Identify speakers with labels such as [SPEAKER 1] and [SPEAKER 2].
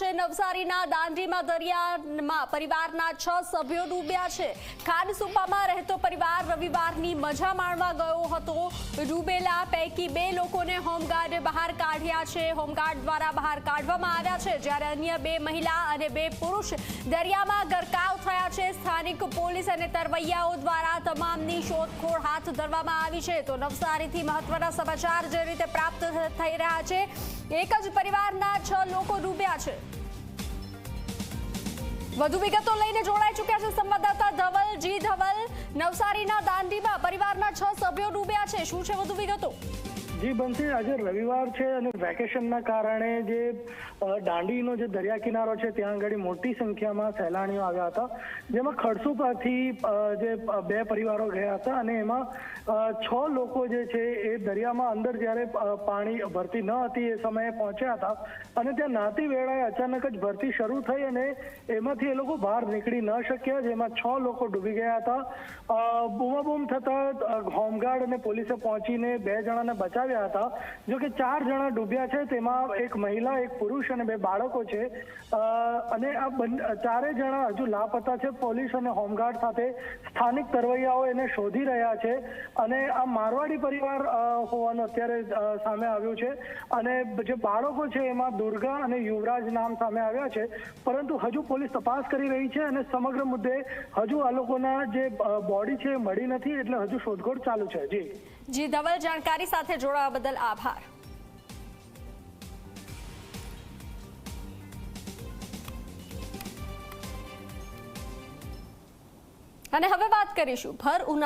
[SPEAKER 1] છે નવસારીના દાંડીમાં દરિયામાં. પરિવારના છ સભ્યો ડૂબ્યા છે. ખાનસુપામાં રહેતો પરિવાર રવિવારની મજા માણવા ગયો હતો. ડૂબેલા પૈકી બે લોકોને હોમગાર્ડે બહાર કાઢ્યા છે. હોમગાર્ડ દ્વારા બહાર કાઢવામાં આવ્યા છે. જ્યારે અન્ય બે મહિલા અને બે પુરુષ દરિયામાં ગરકાવ થયા છે. સ્થાનિક પોલીસ અને તરવૈયાઓ દ્વારા તમામની શોધખોળ હાથ ધરવામાં આવી છે. તો નવસારીથી મહત્વના સમાચાર જે રીતે પ્રાપ્ત થઈ રહ્યા છે. એક જ પરિવારના છ લોકો ડૂબ્યા છે. વધુ વિગતો લઈને જોડાઈ ચુક્યા છે સંવાદદાતા ધવલ જી ધવલ નવસારીના દાંડીમાં પરિવારના છ સભ્યો ડૂબ્યા છે. શું છે
[SPEAKER 2] જી બનશે આજે રવિવાર છે અને વેકેશનના કારણે જે દાંડીનો જે દરિયા કિનારો છે, ત્યાં આગળ મોટી સંખ્યામાં સહેલાણીઓ આવ્યા હતા. જેમાં ખડસુપાથી જે બે પરિવારો ગયા હતા અને એમાં છ લોકો જે છે એ દરિયામાં અંદર જ્યારે પાણી ભરતી ન હતી એ સમયે પહોંચ્યા હતા અને ત્યાં નાતી વેળાએ અચાનક જ ભરતી શરૂ થઈ અને એમાંથી એ લોકો બહાર નીકળી ન શક્યા. જેમાં છ લોકો ડૂબી ગયા હતા. બૂમાબૂમ થતા હોમગાર્ડ અને પોલીસે પહોંચીને બે જણાને બચાવ્યા હતા. જો કે ચાર જણા ડૂબ્યા છે, તેમાં એક મહિલા, એક પુરુષ અને બે બાળકો છે. અને આ ચારેય ચારે જણા હજુ લાપતા છે. પોલીસ અને હોમગાર્ડ સાથે સ્થાનિક તરવૈયાઓ એને શોધી રહ્યા છે અને આ મારવાડી પરિવાર હોવાનું અત્યારે સામે આવ્યું છે. અને જે બાળકો છે, એમાં દુર્ગા અને યુવરાજ નામ સામે આવ્યા છે. પરંતુ હજુ પોલીસ તપાસ કરી રહી છે અને સમગ્ર મુદ્દે હજુ આ લોકોના જે બોડી છે મળી નથી, એટલે હજુ શોધખોળ ચાલુ છે, જી.
[SPEAKER 1] જી, ધવલ, જાણકારી સાથે જોડાવા બદલ આભાર. અને હવે વાત કરીશું, ભર ઉનાળા